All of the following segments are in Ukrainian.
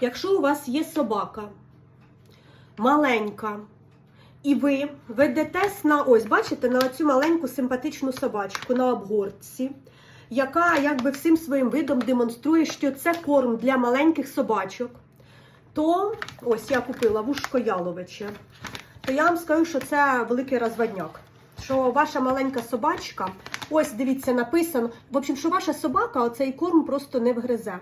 Якщо у вас є собака маленька, і ви ведетесь на ось, бачите, на цю маленьку симпатичну собачку на обгортці, яка якби всім своїм видом демонструє, що це корм для маленьких собачок, то ось я купила вушко яловиче, то я вам скажу, що це великий розводняк. Що ваша маленька собачка, ось дивіться, написано, в общем, що ваша собака оцей корм просто не вгризе.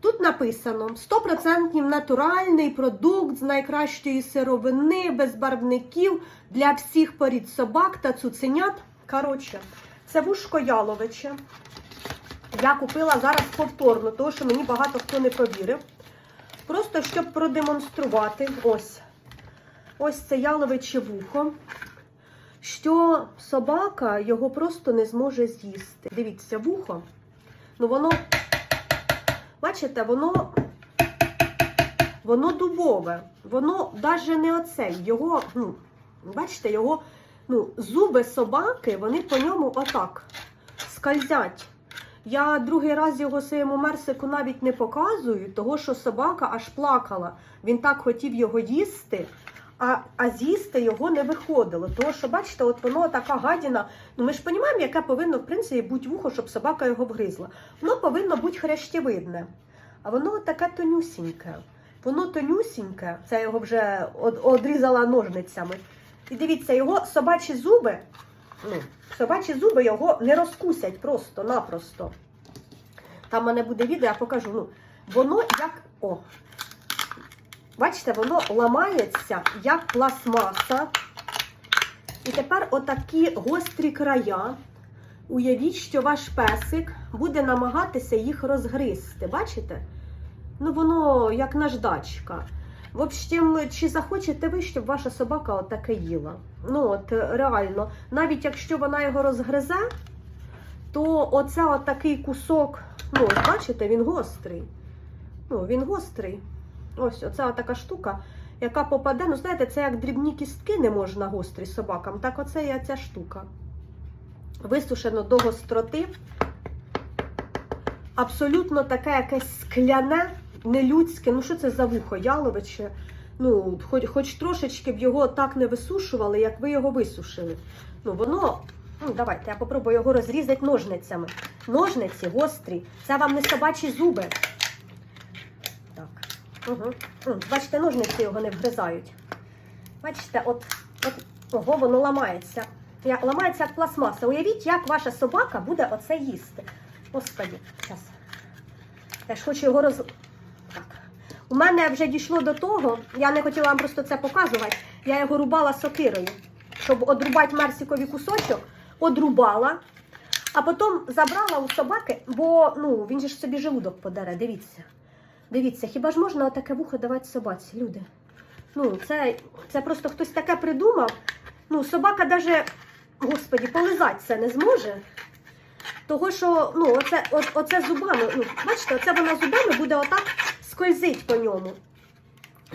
Тут написано 100% натуральний продукт з найкращої сировини, без барвників для всіх порід собак та цуценят. Коротше, це вушко яловиче. Я купила зараз повторно, тому що мені багато хто не повірив. Просто щоб продемонструвати ось ось це яловиче вухо, що собака його просто не зможе з'їсти. Дивіться, вухо, ну воно. Бачите, воно воно дубове, воно навіть не оцей. Його, ну, бачите, його ну, зуби собаки, вони по ньому отак скользять. Я другий раз його своєму мерсику навіть не показую, того що собака аж плакала. Він так хотів його їсти, а, а з'їсти його не виходило. Тому що, бачите, от воно така гадіна. Ну ми ж розуміємо, яке повинно в принципі бути вухо, щоб собака його вгризла. Воно повинно бути хрящевидне. А воно таке тонюсіньке. Воно тонюсіньке, це його вже одрізала ножницями. І дивіться, його собачі зуби, ну, собачі зуби його не розкусять просто-напросто. Там в мене буде відео, я покажу. Ну, воно як. О, бачите, воно ламається як пластмаса. І тепер отакі гострі края. Уявіть, що ваш песик буде намагатися їх розгризти. Бачите? Ну, воно як наждачка. В общем, чи захочете ви, щоб ваша собака отаке їла? Ну, от реально, навіть якщо вона його розгризе, то оце отакий кусок, ну, бачите, він гострий. Ну, він гострий. Ось, оця така штука, яка попаде. Ну, знаєте, це як дрібні кістки не можна гострі собакам, так оце і ця штука висушено до гостроти. Абсолютно таке якесь скляне, нелюдське. Ну, що це за вухо? Яловиче. Ну, хоч, хоч трошечки б його так не висушували, як ви його висушили. Ну, воно. Ну, давайте, я попробую його розрізати ножницями. Ножниці гострі. Це вам не собачі зуби. Угу. Бачите, ножниці його не вгризають. Бачите, от, от ого, воно ламається. Я, ламається як пластмаса. Уявіть, як ваша собака буде оце їсти. Господи, зараз. Я ж хочу його роз. Так. У мене вже дійшло до того, я не хотіла вам просто це показувати. Я його рубала сокирою, щоб одрубати Марсікові кусочок, одрубала, а потім забрала у собаки, бо ну, він же ж собі желудок подере. Дивіться. Дивіться, хіба ж можна таке вухо давати собаці, люди? Ну, це, це просто хтось таке придумав. Ну, собака навіть, господі, полизати це не зможе. Того, що ну, оце, от, оце зубами, ну, бачите, оце вона зубами буде отак скользить по ньому.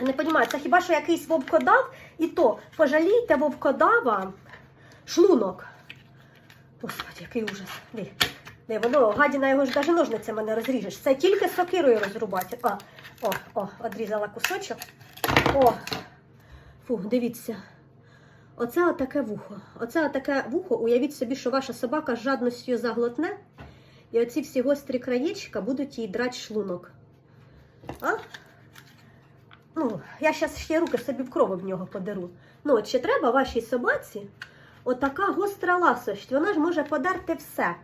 Не розумію, це хіба що якийсь вовкодав, і то пожалійте вовкодава шлунок. Господи, який ужас. Ди. Ди, воно, гадіна його ж навіть ножницями не розріжеш. Це тільки сокирою розрубати. А, о, о, одрізала кусочок. О, фу, дивіться. Оце отаке вухо. Оце отаке вухо. Уявіть собі, що ваша собака з жадністю заглотне, і оці всі гострі краєчка будуть їй драти шлунок. А? Ну, я зараз ще руки собі в кров в нього подеру. Ну, от чи треба вашій собаці отака гостра ласощ, вона ж може подерти все.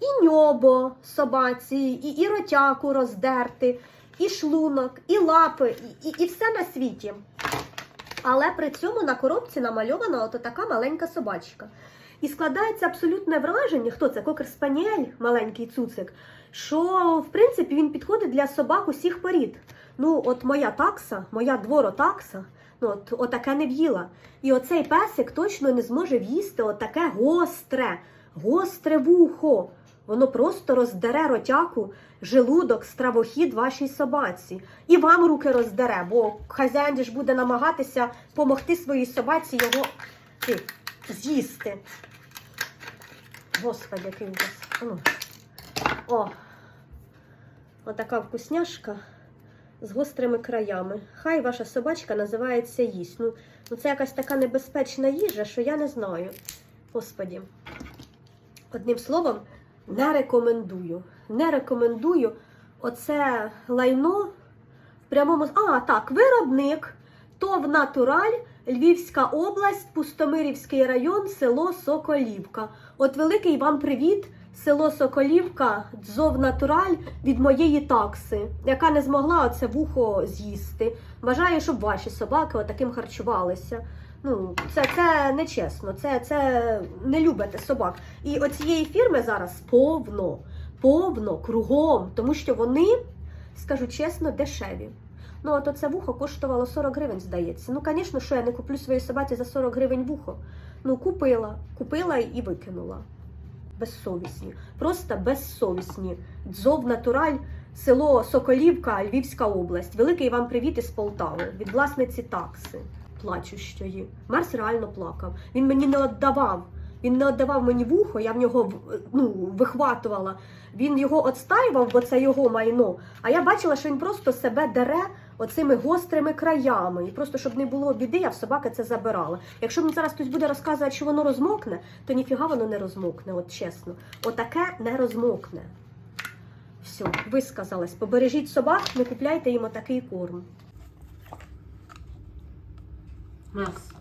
І ньобо собаці, і, і ротяку роздерти, і шлунок, і лапи, і, і, і все на світі. Але при цьому на коробці намальована от така маленька собачка. І складається абсолютне враження, хто це кокер спаніель, маленький цуцик, що в принципі він підходить для собак усіх порід. Ну, от моя такса, моя дворотакса, ну от отаке не в'їла. І оцей песик точно не зможе в'їсти отаке гостре, гостре вухо. Воно просто роздере ротяку, желудок, стравохід вашій собаці. І вам руки роздере, бо хазяїн ж буде намагатися допомогти своїй собаці його ти, з'їсти. Господи, який ужас. Ну. О, отака вкусняшка. з гострими краями. Хай ваша собачка називається їсть. Ну, ну це якась така небезпечна їжа, що я не знаю. Господі. Одним словом, не рекомендую. Не рекомендую оце лайно в прямому. А, так, виробник. ТОВ Натураль, Львівська область, Пустомирівський район, село Соколівка. От великий вам привіт, село Соколівка, Дзов Натураль від моєї такси, яка не змогла оце вухо з'їсти. Бажаю, щоб ваші собаки отаким харчувалися. Ну, це, це чесно, це, це не любите собак. І оцієї фірми зараз повно, повно, кругом, тому що вони, скажу чесно, дешеві. Ну, от оце вухо коштувало 40 гривень, здається. Ну, звісно, що я не куплю своїй собаці за 40 гривень вухо. Ну, купила, купила і викинула. Безсовісні, просто безсовісні. Дзов натураль, село Соколівка, Львівська область. Великий вам привіт із Полтави від власниці такси, плачущої. Марс реально плакав. Він мені не віддавав. Він не віддавав мені вухо, я в нього ну, вихватувала. Він його отстаював, бо це його майно. А я бачила, що він просто себе дере оцими гострими краями. І просто щоб не було біди, я в собаки це забирала. Якщо мені зараз хтось буде розказувати, що воно розмокне, то ніфіга воно не розмокне, от чесно. Отаке не розмокне. Все, висказалась. Побережіть собак, не купляйте їм отакий корм. Merci.